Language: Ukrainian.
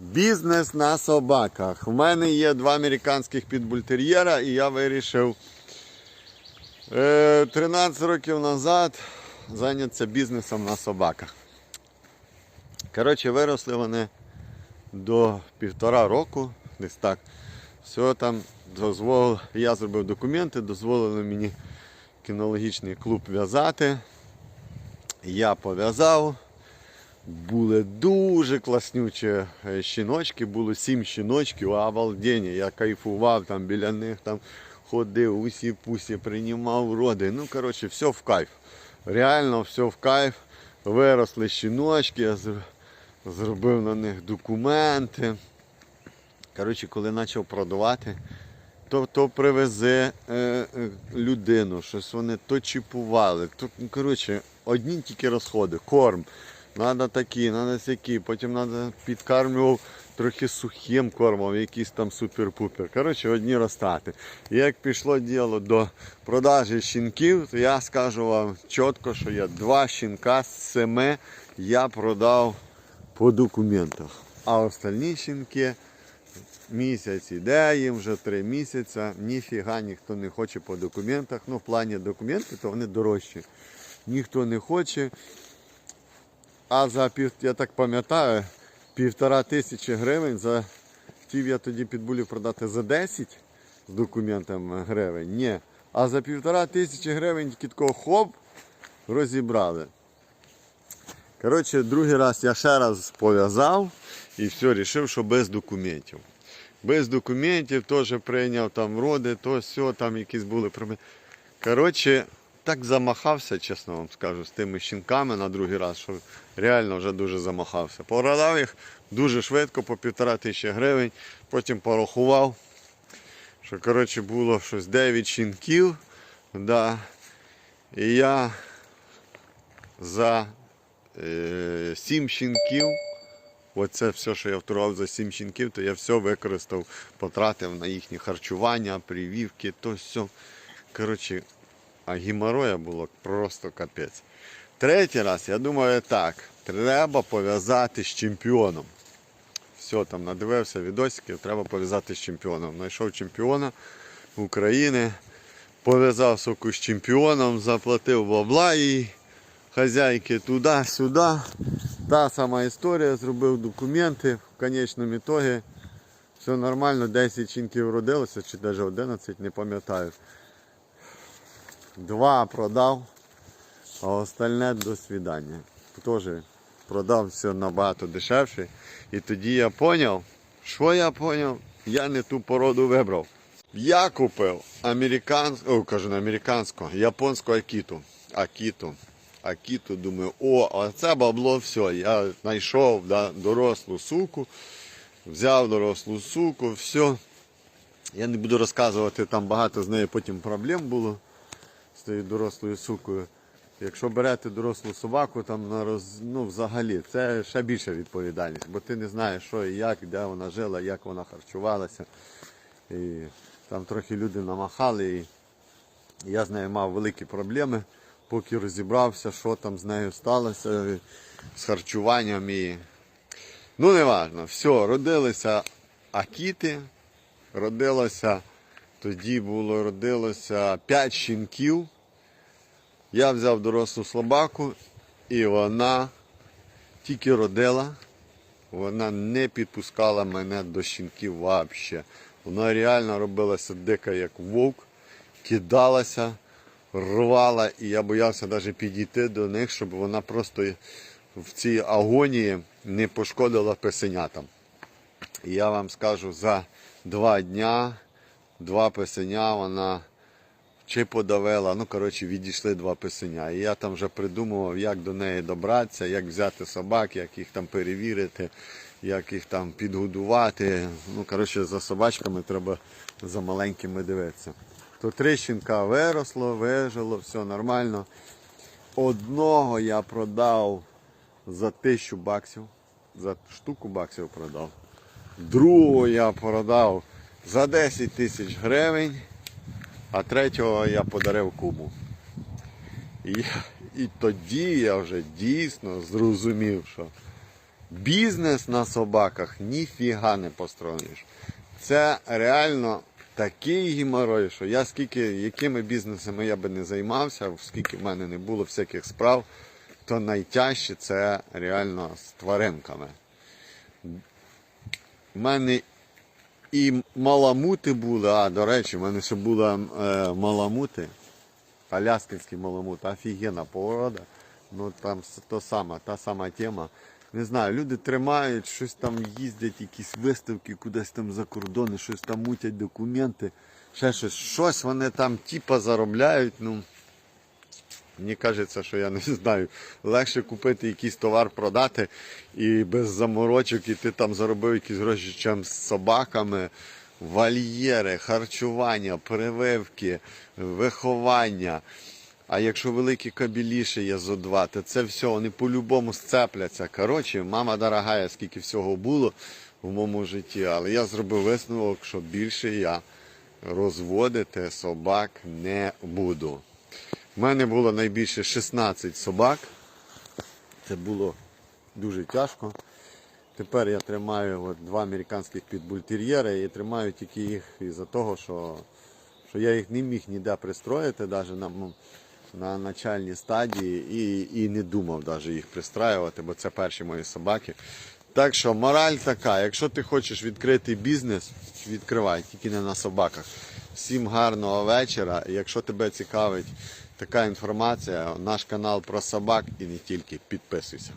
Бізнес на собаках. У мене є два американських підбультер'єра, і я вирішив е, 13 років назад зайнятися бізнесом на собаках. Коротше, виросли вони до півтора року, десь так. Все там дозволив, я зробив документи, дозволили мені кінологічний клуб в'язати. Я пов'язав. Були дуже класнючі е, щіночки, було сім щіночків, обалдені. Я кайфував там біля них, там ходив, усі пусі, приймав роди. Ну, коротше, все в кайф. Реально все в кайф. Виросли щіночки, я зробив на них документи. Коротше, коли почав продавати, то, то привезе е, е, людину, щось вони то чіпували. То, ну, коротше, одні тільки розходи, корм. Надо такі, надо сякі, потім надо підкармлював трохи сухим кормом, якийсь там супер-пупер. Коротше, одні розтати. І як пішло діло до продажі щінків, то я скажу вам чітко, що я два щінка з семи я продав по документах. А остальні щінки місяць іде їм вже три місяці, ніфіга ніхто не хоче по документах. Ну, в плані документів, то вони дорожчі. Ніхто не хоче. А за пів, я так пам'ятаю, півтора тисячі гривень за хотів я тоді підбулів продати за 10 з документами гривень. Ні. А за півтора тисячі гривень такого хоп розібрали. Коротше, другий раз я ще раз пов'язав і все, вирішив, що без документів. Без документів теж прийняв там роди, то все, там якісь були проблеми. Коротше, так замахався, чесно вам скажу, з тими щінками на другий раз, що реально вже дуже замахався. Продав їх дуже швидко, по півтора тисячі гривень, потім порахував, що коротше, було щось 9 щінків. Да. І я за е, 7 щінків, оце все, що я вторгував за 7 щінків, то я все використав, потратив на їхнє харчування, прививки, то все. Коротше, а геморроя було просто капець. Третій раз, я думаю, так, треба пов'язати з чемпіоном. Все, там надивився відосиків, треба пов'язати з чемпіоном. Знайшов чемпіона України, пов'язав соку з чемпіоном, заплатив бабла і хазяйки туди-сюди. Та сама історія, зробив документи, в конечному ітогі все нормально, 10 чинків родилося, чи навіть 11, не пам'ятаю. Два продав, а остальне до свидання. Теж продав все набагато дешевше. І тоді я зрозумів, що я зрозумів, я не ту породу вибрав. Я купив американську, кажу, не американську, японську акіту. Акіту. Акіту, думаю, о, а це бабло все. Я знайшов да, дорослу суку, взяв дорослу суку, все. Я не буду розказувати, там багато з нею потім проблем було з дорослою сукою. Якщо берете дорослу собаку, там на роз... ну, взагалі це ще більша відповідальність, бо ти не знаєш, що і як, де вона жила, як вона харчувалася. І там трохи люди намахали, і я з нею мав великі проблеми, поки розібрався, що там з нею сталося з харчуванням. І... Ну, не важно, все, родилися акіти, родилося, тоді було родилося 5 щінків. Я взяв дорослу собаку і вона тільки родила, вона не підпускала мене до щінків взагалі. Вона реально робилася дика, як вовк, кидалася, рвала, і я боявся навіть підійти до них, щоб вона просто в цій агонії не пошкодила песенятам. І я вам скажу, за два дня, два песеня вона чи подавила, ну коротше, відійшли два писеня. І я там вже придумував, як до неї добратися, як взяти собак, як їх там перевірити, як їх там підгодувати. Ну, коротше, за собачками треба за маленькими дивитися. То три щінка виросло, вижило, все нормально. Одного я продав за тисячу баксів, за штуку баксів продав. Другого я продав за 10 тисяч гривень а третього я подарив куму. І, і тоді я вже дійсно зрозумів, що бізнес на собаках ніфіга не построїш. Це реально такий геморой, що я скільки, якими бізнесами я би не займався, скільки в мене не було всяких справ, то найтяжче це реально з тваринками. У мене і маламути були, а до речі, в мене ще були е, маламути. Аляскинський маламут, офігенна порода. Ну там то сама, та сама тема. Не знаю, люди тримають, щось там їздять, якісь виставки кудись там за кордони, щось там мутять документи, ще щось. Щось вони там типа заробляють. Ну, Мені кажеться, що я не знаю. Легше купити якийсь товар, продати і без заморочок, і ти там заробив якісь гроші, чим з собаками. Вольєри, харчування, прививки, виховання. А якщо великі кабеліші є зо два, то це все, вони по-любому сцепляться. Коротше, мама дорогая, скільки всього було в моєму житті, але я зробив висновок, що більше я розводити собак не буду. У мене було найбільше 16 собак. Це було дуже тяжко. Тепер я тримаю от, два американських підбультер'єри і тримаю тільки їх із-за того, що, що я їх не міг ніде пристроїти, навіть на, на начальній стадії, і, і не думав навіть їх пристраювати, бо це перші мої собаки. Так що мораль така, якщо ти хочеш відкрити бізнес, відкривай, тільки не на собаках. Всім гарного вечора. Якщо тебе цікавить така інформація, наш канал про собак і не тільки, підписуйся.